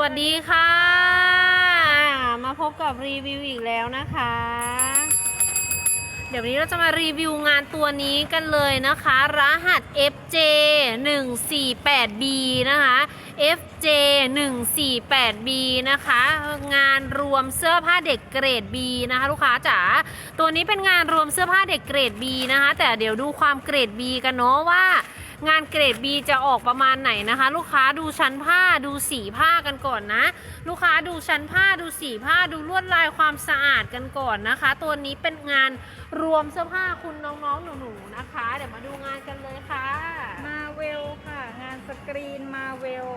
วัสดีค่ะ มาพบกับรีวิวอีกแล้วนะคะ เดี๋ยววันนี้เราจะมารีวิวงานตัวนี้กันเลยนะคะ รหัส FJ 1 4 8 B นะคะ FJ 1 4 8 B นะคะ งานรวมเสื้อผ้าเด็กเกรด B นะคะ ลูกค้าจ๋าตัวนี้เป็นงานรวมเสื้อผ้าเด็กเกรด B นะคะ แต่เดี๋ยวดูความเกรด B กันเนาะว่า งานเกรด B จะออกประมาณไหนนะคะ ลูกค้าดูชั้นผ้าดูสีผ้ากันก่อนนะ ลูกค้าดูชั้นผ้าดูสีผ้าดูลวดลายความสะอาดกันก่อนนะคะ ตัวนี้เป็นงานรวมเสื้อผ้าคุณน้องๆหนูๆนะคะ เดี๋ยวมาดูงานกันเลยค่ะมาเวลค่ะ งานสกรีนมาเวล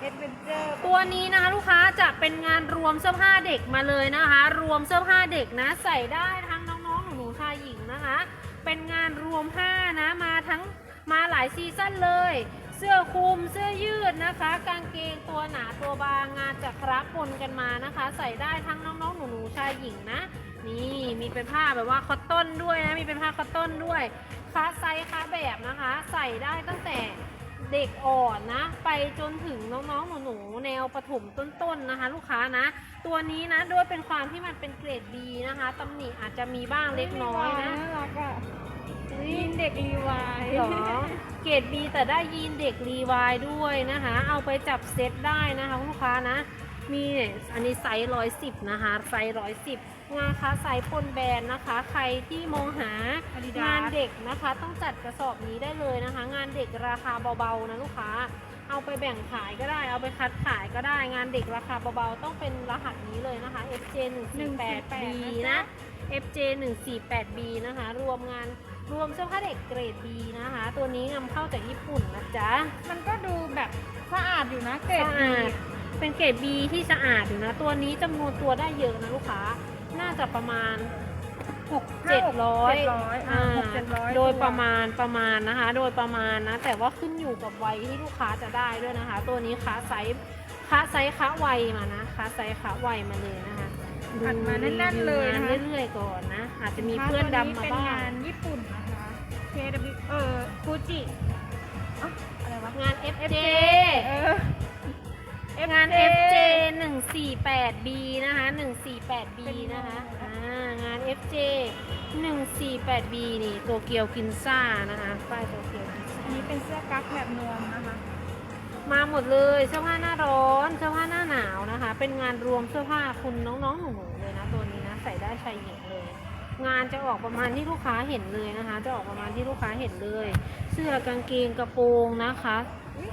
เอดเวนเจอร์ตัวนี้นะคะลูกค้าจะเป็นงานรวมเสื้อผ้าเด็กมาเลยนะคะ รวมเสื้อผ้าเด็กนะ ใส่ได้ทั้งน้องๆหนูๆชายหญิงนะคะ เป็นงานรวมผ้านะมาทั้ง มาหลายซีซั่นเลย เสื้อคลุมเสื้อยืดนะคะ กางเกงตัวหนาตัวบางงานจะครักปนกันมานะคะ ใส่ได้ทั้งน้องๆหนูๆชายหญิงนะนี่มีเป็นผ้าแบบว่าคอตตอนด้วยนะมีเป็นผ้าคอตตอนด้วยค้าไซส์ค้าแบบนะคะ ใส่ได้ตั้งแต่เด็กอ่อนนะ ไปจนถึงน้องๆหนูๆแนวประถมต้นๆนะคะ ลูกค้านะ ตัวนี้นะด้วยเป็นความที่มันเป็นเกรด B นะคะตำหนิอาจจะมีบ้างเล็กน้อยนะน่ารักอะ ยีนเด็กรีวายหรอ เกรด B แต่ได้ยีนเด็กรีวายด้วยนะคะ เอาไปจับเซตได้นะคะลูกค้านะ มีเนี่ยอันนี้ไซส์ร้อยสิบนะคะไซส์ร้อยสิบงานค้าไซส์ปนแบรนด์นะคะ ใครที่มองหางานเด็กนะคะ ต้องจัดกระสอบนี้ได้เลยนะคะ งานเด็กราคาเบาๆนะลูกค้า เอาไปแบ่งขายก็ได้ เอาไปคัดขายก็ได้ งานเด็กราคาเบาๆต้องเป็นรหัสนี้เลยนะคะ FJ 1 4 8 B นะ FJ 1 4 8 B นะคะ รวมงานรวมเสื้อผ้าเด็กเกรด B นะคะ ตัวนี้นำเข้าจากญี่ปุ่นนะจ๊ะมันก็ดูแบบสะอาดอยู่นะเกรด สะดีอาดเป็นเกรด B ที่สะอาดอยู่นะ ตัวนี้จำนวนตัวได้เยอะนะลูกค้า น่าจะประมาณ หกเจ็ดร้อยเจ็ดร้อยอ่าหกเจ็ดร้อยโดยประมาณประมาณนะคะ โดยประมาณนะ แต่ว่าขึ้นอยู่กับวัยที่ลูกค้าจะได้ด้วยนะคะ ตัวนี้ค้าไซส์ค้าไซส์ค้าวัยมานะค้าไซส์ค้าวัยมาเลยนะคะ อัดมาแน่นๆเลยดูนะงาคะนเรื่อยๆก่อนนะ อาจจะมีเพื่อนดำมาเป็นบ้างงานญี่ปุ่นนะคะ KW เออฟูจิอ๋ออะไรวะ งาน FJ เออ งาน FJ 148B นะคะ 148B นะคะอ่างาน FJ 148B นี่โตเกียวกินซ่านะคะป้ายโตเกียวกินซ่า อันนี้เป็นเสื้อกั๊กแบบนวมนะคะ มาหมดเลยเสื้อผ้าหน้าร้อนเสื้อผ้าหน้าหนาวนะคะ เป็นงานรวมเสื้อผ้าคุณน้องๆหนูๆเลยนะตัวนี้นะใส่ได้ชายหญิงเลย งานจะออกประมาณที่ลูกค้าเห็นเลยนะคะ จะออกประมาณที่ลูกค้าเห็นเลย เสื้อกางเกงกระโปรงนะคะ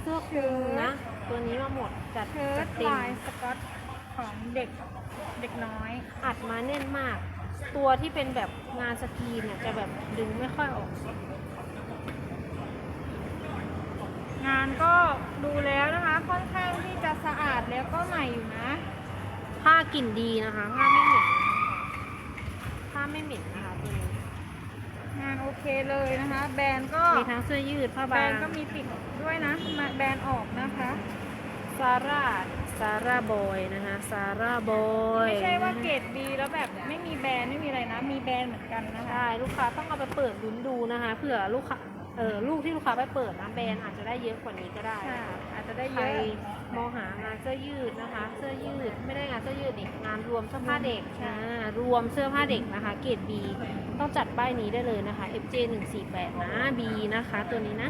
เสื้อคลุมนะ ตัวนี้มาหมดจัดเชิ้จัตดเต็มลายสก๊อตของเด็กเด็กน้อย อัดมาแน่นมาก ตัวที่เป็นแบบงานสกรีนเนี่ยจะแบบดึงไม่ค่อยออก งานก็ดูแล้วนะคะ ค่อนข้างที่จะสะอาดแล้วก็ใหม่อยู่นะ ผ้ากลิ่นดีนะคะ ผ้าไม่เหม็นนะคะผ้าไม่เหม็นนะคะตัวนี้งานโอเคเลยนะคะ แบรนด์ก็มีทั้งเสื้อยืดผ้าแบรบานงด์ก็มีติดด้วยนะมาแบรนด์ออกนะคะซาร่าซาร่าบอยนะคะซาร่าบอยไม่ใช่ว่าเกรดดีแล้วแบบไม่มีแบรนด์ไม่มีอะไรนะ มีแบรนด์เหมือนกันนะคะ ใช่ลูกค้าต้องเอาไปเปิดลุ้นดูนะคะเผื่อลูกค้า เออลูกที่ลูกค้าไปเปิดนะแบรนด์อาจจะได้เยอะกว่านี้ก็ได้ค่ะนะคะอาจจะได้ใคเยรอะมองหางานเสื้อยืดนะคะ เสื้อยืดไม่ได้งานเสื้อยืดอีกงานรวมเสื้อผ้าเด็กใช่อ่ารวมเสื้อผ้าเด็กนะคะ เกรด B ต้องจัดป้ายนี้ได้เลยนะคะ FJ 148นะ B นะคะ ตัวนี้นะ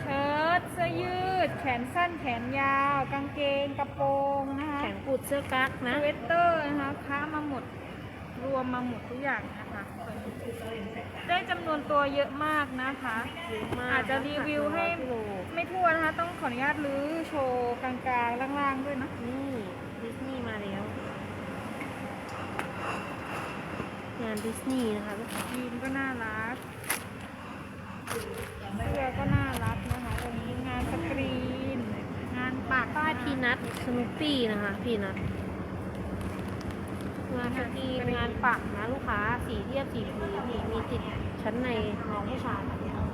เชิ้ตเสื้อยืด แขนสั้นแขนยาว กางเกงกระโปรงนะคะแขนกุดเสื้อกั๊กสนะ เวตเตอร์นะคะค้ามาหมดรวมมาหมดทุกอย่างนะคะได้จำนวนตัวเยอะมากนะคะ เยอะมากอาจจะรีวิวให้กิโลไม่ทั่วนะคะ ต้องขออนุญาตรื้อโชว์กลางๆ ล่างๆ ด้วยนะ นี่ดิสนีย์มาแล้ว งานดิสนีย์นะคะลูกค้ายีนก็น่ารัก เสื้อก็น่ารักนะคะวันนี้งานสกรีน งานปากป้ายพีนัทสนุปปี้นะคะ พีนัทงานสกรีนงานปักนะลูกค้า สีเทียบสีพื้นนี่มีติด ชั้นในน้องผู้ชาย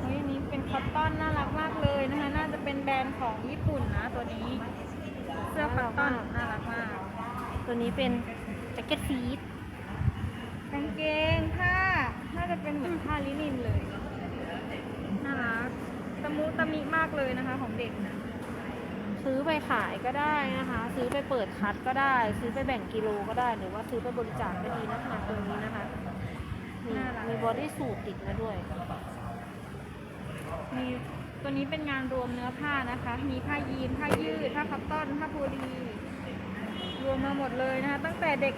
เฮ้ยอันนี้เป็นคอตตอนน่ารักมากเลยนะคะ น่าจะเป็นแบรนด์ของญี่ปุ่นนะตัวนี้ เสื้อคอตตอนน่ารักมาก ตัวนี้เป็นแจ็คเก็ตฟีดกางเกงผ้า น่าจะเป็นเหมือนผ้าลินินเลย น่ารักตะมุตะมิมากเลยนะคะของเด็กนะซื้อไปขายก็ได้นะคะ ซื้อไปเปิดคัดก็ได้ ซื้อไปแบ่งกิโลก็ได้ หรือว่าซื้อไปบริจาคก็ดีนะคะตัวนี้นะคะนี่น่ารัก มีบอดี้สูทติดมาด้วย มีตัวนี้เป็นงานรวมเนื้อผ้านะคะ มีผ้ายีน ผ้ายืด ผ้าคัตตอน ผ้าโพลี รวมมาหมดเลยนะคะ ตั้งแต่เด็ก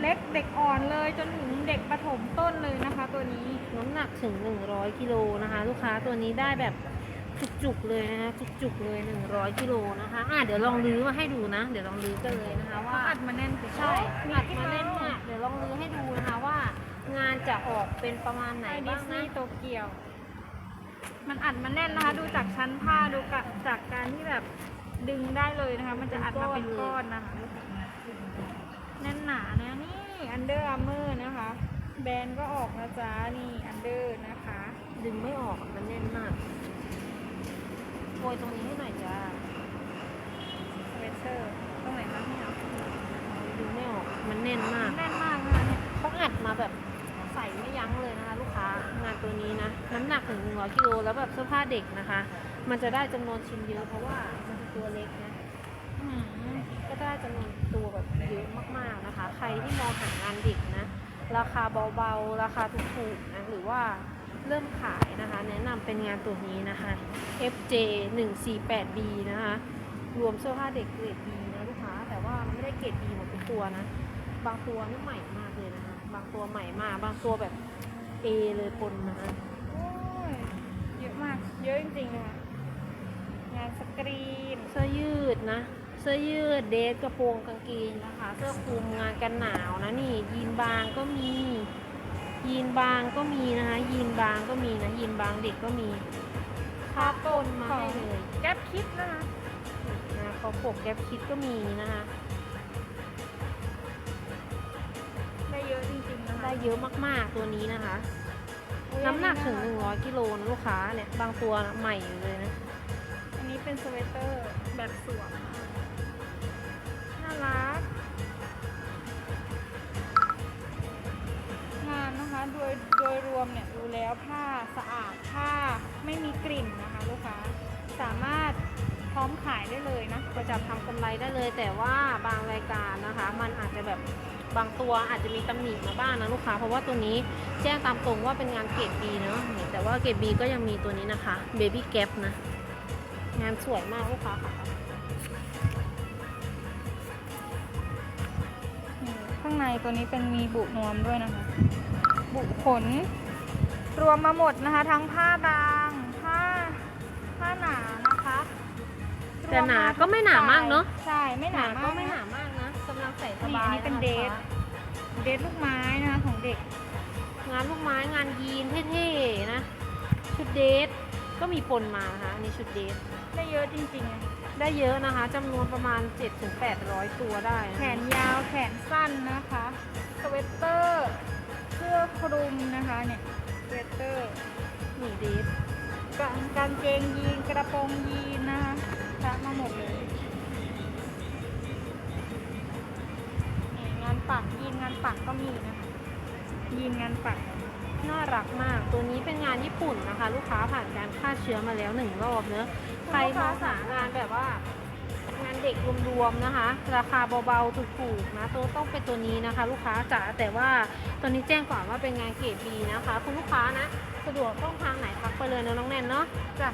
เล็กเด็กอ่อนเลย จนถึงเด็กประถมต้นเลยนะคะ ตัวนี้น้ำหนักถึง 100กิโลนะคะ ลูกค้าตัวนี้ได้แบบจุกๆเลยนะคะจุกๆเลย100กิโลนะคะอะเดี๋ยวลองลื้อมาให้ดูนะ เดี๋ยวลองลื้อกันเลยนะคะเขาว่าอัดมาแน่นสิใช่มีอัดที่มามาเล่เล่นนมากเดี๋ยวลองลื้อให้ดูนะคะว่า งานจะออกเป็นประมาณไหนในดิบ้างสนีนะย์โตเกียว มันอัดมาแน่นนะคะ ดูจากชั้นผ้าดูกะจากการที่แบบดึงได้เลยนะคะ มันจะอัดมาเป็นก้อนนะคะแน่นหนานะนี่อันเดอร์อาร์เมอร์นะคะ แบรนด์ก็ออกนะจ๊ะนี่อันเดอร์นะคะ ดึงไม่ออกอะมันแน่นมากโกยตรงนี้ให้หน่อยจ้าสเวตเตอร์ตรงไหนคะเนี่ยดึงไม่ออกมันแน่นมาก แน่นมากนะคะเนี่ยเขาอัดมาแบบใส่ไม่ ยั้งเลยนะคะลูกค้างานตัวนี้นะน้ำหนักถึง100กิโลแล้วแบบเสื้อผ้าเด็กนะคะ มันจะได้จำนวนชิ้นเยอะเพราะว่ามันเป็นตัวเล็กนะก็ได้จำนวนตัวแบบเยอะมากๆนะคะ ใครที่มองหางานเด็กนะ ราคาเบาๆ ราคาถูกๆนะหรือว่าเริ่มขายนะคะ แนะนำเป็นงานตัวนี้นะคะ FJ 148B นะคะ รวมเสื้อผ้าเด็กเกรด B นะลูกค้า แต่ว่ามันไม่ได้เกรด B หมดทุกตัวนะ บางตัวนี่ใหม่มาก บางตัวใหม่มาก บางตัวแบบ A เลยปนนะคะโอ้ยเยอะมาก เยอะจริงๆเลยค่ะงานสกรีน เสื้อยืดนะ เสื้อยืดเดทกระโปรงกางเกงนะคะ เสื้อคลุมงานกันหนาวนะนี่ ยีนบางก็มี ยีนบางก็มีนะคะ ยีนบางก็มีนะ ยีนบางเด็กก็มีคาปนมาให้เลย แก๊ปคิดนะคะนะเขาปกแก๊ปคิดก็มีนะคะ ได้เยอะมากๆตัวนี้นะคะอุ๊ยน้ำหนักถึงอั100กิโลนะลูกค้าเนี่ยบางตัวนะใหม่อยู่เลยนะ อันนี้เป็นสเวตเตอร์แบบสวมน่ารัก งานนะคะโดยโดยรวมเนี่ยดูแล้วผ้าสะอาดผ้าไม่มีกลิ่นนะคะลูกค้าสามารถ พร้อมขายได้เลยนะก็จะทำกำไรได้เลย แต่ว่าบางรายการนะคะ มันอาจจะแบบบางตัวอาจจะมีตำหนิมาบ้างนะลูกค้า เพราะว่าตัวนี้แจ้งตามตรงว่าเป็นงานเกรดบีเนาะนี่แต่ว่าเกรดบีก็ยังมีตัวนี้นะคะเบบี้แก p นะ งานสวยมากลูกค้าค่ะนี่ข้างในตัวนี้เป็นมีบุนวมด้วยนะคะ บุขน รวมมาหมดนะคะ ทั้งผ้าบาง ผ้า ผ้าหนานะคะ แต่หนาก็ไม่หนามากเนอะ ใช่ไม่หนามากก็ไม่หนามากนะกำลังใส่สนี่บาอันยนี้เป็นะคะเดทเดทลูกไม้นะคะของเด็กงานลูกไม้งานยีนเท่ๆนะ ชุดเดทก็มีปนมานะคะอันนี่ชุดเดทได้เยอะจริงๆอะได้เยอะนะคะจำนวนประมาณ 7-800 ตัวได้นะแขนยาวแขนสั้นนะคะสเวตเตอร์เสื้อคลุมนะคะเนี่ยสเวตเตอร์ นี่เดทกางกางเกงยีนกระโปรงยีนนะคะ ทักมาหมดเลยนี่งานปักยีนงานปักก็มีนะคะยีนงานปักน่ารักมาก ตัวนี้เป็นงานญี่ปุ่นนะคะ ลูกค้าผ่านการฆ่าเชื้อมาแล้วหนึ่งรอบเนอะใครมองหางานแบบว่า งานเด็กรวมๆนะคะ ราคาเบาๆถูกๆนะตัวต้องเป็นตัวนี้นะคะ ลูกค้าจ๋าแต่ว่าตัวนี้แจ้งก่อนว่าเป็นงานเกรดบีนะคะ คุณลูกค้านะ สะดวกช่องทางไหนทักไปเลยนะน้องแนนเนาะจ้ะ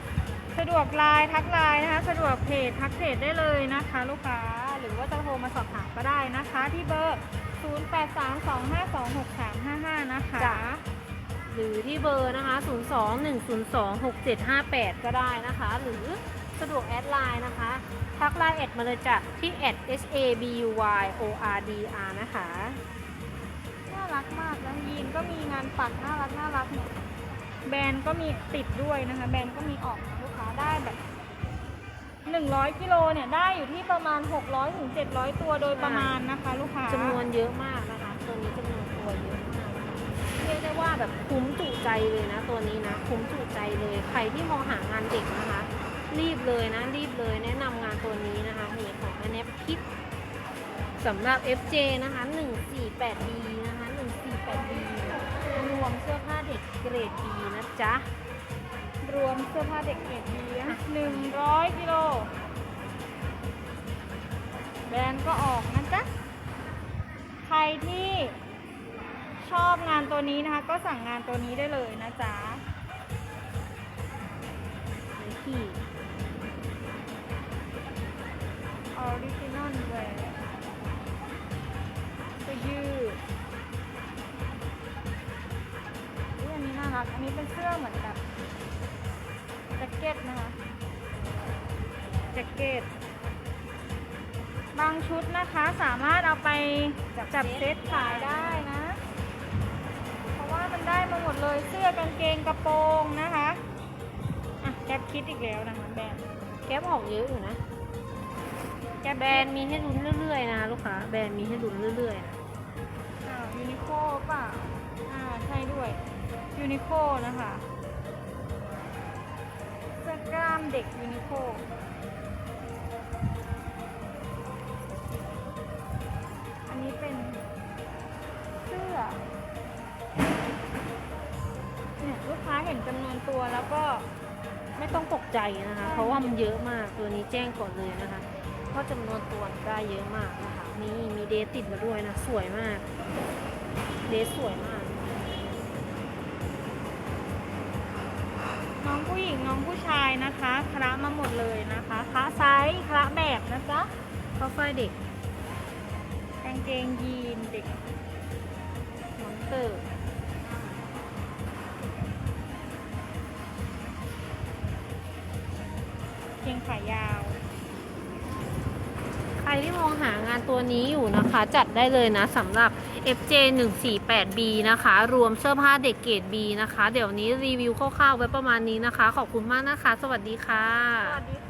สะดวกไลน์ทักไลน์นะคะ สะดวกเพจทักเพจได้เลยนะคะ ลูกค้าหรือว่าจะโทรมาสอบถามก็ได้นะคะ ที่เบอร์ 0832526355 นะคะจ้ะ หรือที่เบอร์นะคะ 021026758 ก็ได้นะคะ หรือสะดวกแอดไลน์นะคะ ทักไลน์แอดมาเลยจ้ะที่แอด h a b u y o r d r นะคะ น่ารักมากแล้วยีนก็มีงานปักน่ารักน่ารักเนี่ยแบรนด์ก็มีติดด้วยนะคะ แบรนด์ก็มีออกนะลูกค้า ได้แบบ100กิโลเนี่ยได้อยู่ที่ประมาณ600ถึง700ตัวโดยประมาณนะคะ ลูกค้าจำนวนเยอะมากนะคะตัวนี้จำนวนตัวเยอะมากเรียกได้ว่าแบบคุ้มจุใจเลยนะ ตัวนี้นะคุ้มจุใจเลยใครที่มองหางานเด็กนะคะ รีบเลยนะ รีบเลยแนะนำงานตัวนี้นะคะนี่ของ n f คิดสำหรับ FJ นะคะ 148B นะคะ 148B รวมเสื้อผ้าเด็กเกรด B นะจ๊ะ รวมเสื้อผ้าเด็กเกรดดีนะ100กิโล แบรนด์ก็ออกนะจ๊ะ ใครที่ชอบงานตัวนี้นะคะ ก็สั่งงานตัวนี้ได้เลยนะจ๊ะไนกี้ออริจินอลแวร์เสื้อยืดอุ๊ยอันนี้น่ารัก อันนี้เป็นเสื้อเหมือนแบบ แจ็คเก็ตนะคะ แจ็คเก็ต บางชุดนะคะสามารถเอาไปจับเซตขายได้นะ เพราะว่ามันได้มาหมดเลยเสื้อกางเกงกระโปรงนะคะอะแก๊ปคิดอีกแล้วนะคะแบรนด์แก๊ปออกเยอะอยู่นะแก๊ปแบรนด์มีให้ลุ้นเรื่อยๆนะลูกค้าแบรนด์มีให้ลุ้นเรื่อยๆนะอ่ายูนิโคเปล่าอ่าใช่ด้วยยูนิโคนะคะเสื้อกล้ามเด็กยูนิโคอันนี้เป็นเสื้อ เนี่ยลูกค้าเห็นจำนวนตัวแล้วก็ไม่ต้องตกใจนะคะ เพราะว่ามันเยอะมาก ตัวนี้แจ้งก่อนเลยนะคะ เพราะจำนวนตัวได้เยอะมากนะคะนี่มีเดทติดมาด้วยนะ สวยมาก เดทสวยมาก น้องผู้หญิงน้องผู้ชายนะคะคละมาหมดเลยนะคะคละไซส์คละแบบนะจ๊ะเข้าฝ้ายเด็กกางเกงยีนเด็กมอนเตอร์เกงขายาว ใครที่มองหางานตัวนี้อยู่นะคะ จัดได้เลยนะสำหรับ FJ 1 4 8 B นะคะ รวมเสื้อผ้าเด็กเกรด B นะคะ เดี๋ยวนี้รีวิวคร่าวๆไว้ประมาณนี้นะคะ ขอบคุณมากนะคะ สวัสดีค่ะ สวัสดีค่ะ